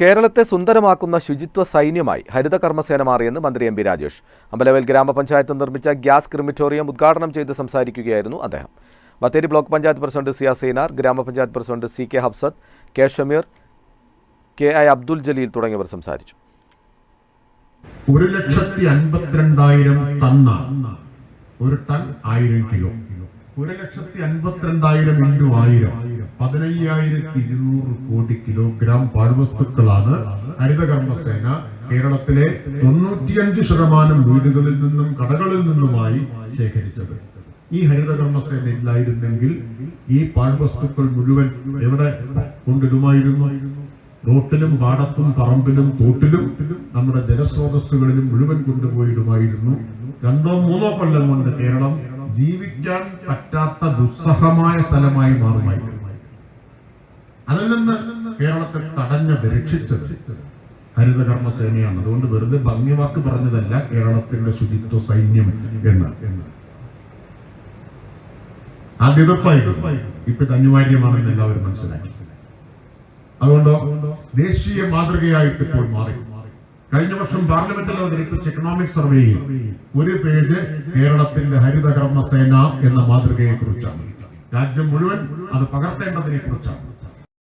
കേരളത്തെ സുന്ദരമാക്കുന്ന ശുചിത്വ സൈന്യമായി ഹരിത കർമ്മസേന മാറിയെന്ന് മന്ത്രി എം പി രാജേഷ്. അമ്പലവേൽ ഗ്രാമപഞ്ചായത്ത് നിർമ്മിച്ച ഗ്യാസ് ക്രിമിറ്റോറിയം ഉദ്ഘാടനം ചെയ്ത് സംസാരിക്കുകയായിരുന്നു അദ്ദേഹം. ബത്തേരി ബ്ലോക്ക് പഞ്ചായത്ത് പ്രസിഡന്റ് സിയാ സീനാർ ഗ്രാമപഞ്ചായത്ത് president C K Habsath K Shameer K I Abdul Jaleel തുടങ്ങിയവർ സംസാരിച്ചു. ഒരു ലക്ഷത്തി അൻപത്തിരണ്ടായിരം ഒരു ടൺ ആയിരം കിലോ. ഒരു ലക്ഷത്തി അൻപത്തിരണ്ടായിരം ഇന്റു ആയിരം. പതിനയ്യായിരത്തി ഇരുന്നൂറ് കോടി കിലോഗ്രാം പാഴ്വസ്തുക്കളാണ് ഹരിതകർമ്മസേന കേരളത്തിലെ തൊണ്ണൂറ്റിയഞ്ച് ശതമാനം വീടുകളിൽ നിന്നും കടകളിൽ നിന്നുമായി ശേഖരിച്ചത്. ഈ ഹരിതകർമ്മസേന ഇല്ലായിരുന്നെങ്കിൽ ഈ പാഴ്വസ്തുക്കൾ മുഴുവൻ എവിടെ കൊണ്ടിടുമായിരുന്നു? റോട്ടിലും പാടത്തും പറമ്പിലും തോട്ടിലും നമ്മുടെ ജലസ്രോതസ്സുകളിലും മുഴുവൻ കൊണ്ടുപോയിടുമായിരുന്നു രണ്ടോ മൂന്നോ കൊല്ലം കൊണ്ട് കേരളം ജീവിക്കാൻ പറ്റാത്ത ദുസ്സഹമായ സ്ഥലമായി മാറുമായി. അതിൽ നിന്ന് കേരളത്തെ തടഞ്ഞ് രക്ഷിച്ചത് ഹരിതകർമ്മ സേനയാണ് അതുകൊണ്ട് വെറുതെ ഭംഗിവാക്ക് പറഞ്ഞതല്ല കേരളത്തിന്റെ ശുചിത്വ സൈന്യം എന്ന്. ആദ്യതപ്പായിരുന്നു ഇപ്പൊ അനിവാര്യമാണെന്ന് എല്ലാവരും മനസ്സിലാക്കി. അതുകൊണ്ട്? ദേശീയ മാതൃകയായിട്ട് ഇപ്പോൾ മാറി. കഴിഞ്ഞ വർഷം പാർലമെന്റിൽ അവതരിപ്പിച്ച എക്കണോമിക് സർവേയിൽ ഒരു പേജ് കേരളത്തിന്റെ ഹരിതകർമ്മ സേന എന്ന മാതൃകയെ കുറിച്ചാണ് രാജ്യം മുഴുവൻ അത് പകർത്തേണ്ടതിനെ കുറിച്ചാണ്